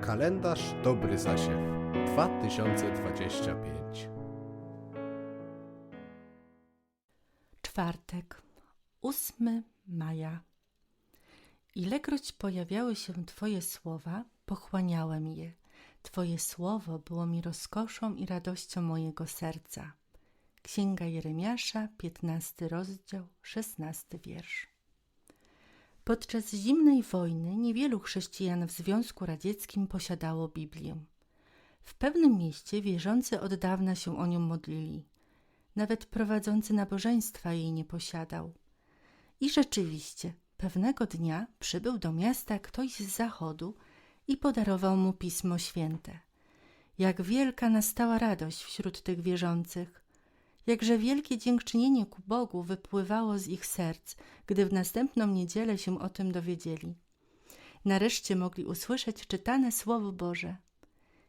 Kalendarz Dobry Zasiew 2025 Czwartek, 8 maja. Ilekroć pojawiały się Twoje słowa, pochłaniałem je. Twoje słowo było mi rozkoszą i radością mojego serca. Księga Jeremiasza, 15 rozdział, 16 wiersz. Podczas zimnej wojny niewielu chrześcijan w Związku Radzieckim posiadało Biblię. W pewnym mieście wierzący od dawna się o nią modlili. Nawet prowadzący nabożeństwa jej nie posiadał. I rzeczywiście, pewnego dnia przybył do miasta ktoś z zachodu i podarował mu Pismo Święte. Jak wielka nastała radość wśród tych wierzących, jakże wielkie dziękczynienie ku Bogu wypływało z ich serc, gdy w następną niedzielę się o tym dowiedzieli. Nareszcie mogli usłyszeć czytane Słowo Boże.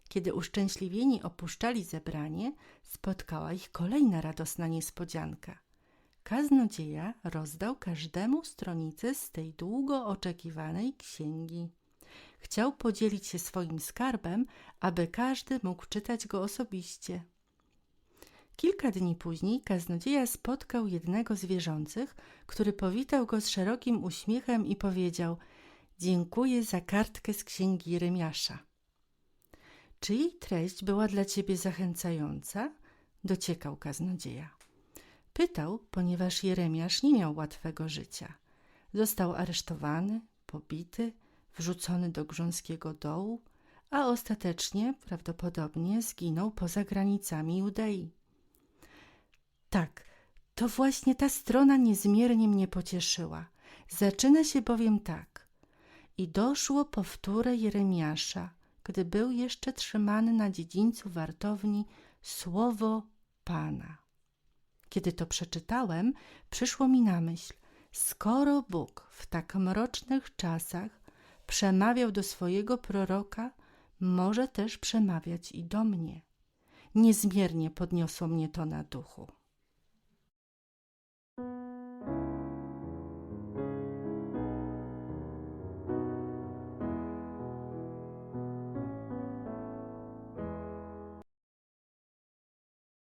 Kiedy uszczęśliwieni opuszczali zebranie, spotkała ich kolejna radosna niespodzianka. Kaznodzieja rozdał każdemu stronicę z tej długo oczekiwanej księgi. Chciał podzielić się swoim skarbem, aby każdy mógł czytać go osobiście. Kilka dni później kaznodzieja spotkał jednego z wierzących, który powitał go z szerokim uśmiechem i powiedział: Dziękuję za kartkę z księgi Jeremiasza. Czy jej treść była dla ciebie zachęcająca? dociekał kaznodzieja. Pytał, ponieważ Jeremiasz nie miał łatwego życia. Został aresztowany, pobity, wrzucony do grząskiego dołu, a ostatecznie prawdopodobnie zginął poza granicami Judei. To właśnie ta strona niezmiernie mnie pocieszyła. Zaczyna się bowiem tak. I doszło powtórę Jeremiasza, gdy był jeszcze trzymany na dziedzińcu wartowni słowo Pana. Kiedy to przeczytałem, przyszło mi na myśl, skoro Bóg w tak mrocznych czasach przemawiał do swojego proroka, może też przemawiać i do mnie. Niezmiernie podniosło mnie to na duchu. thank you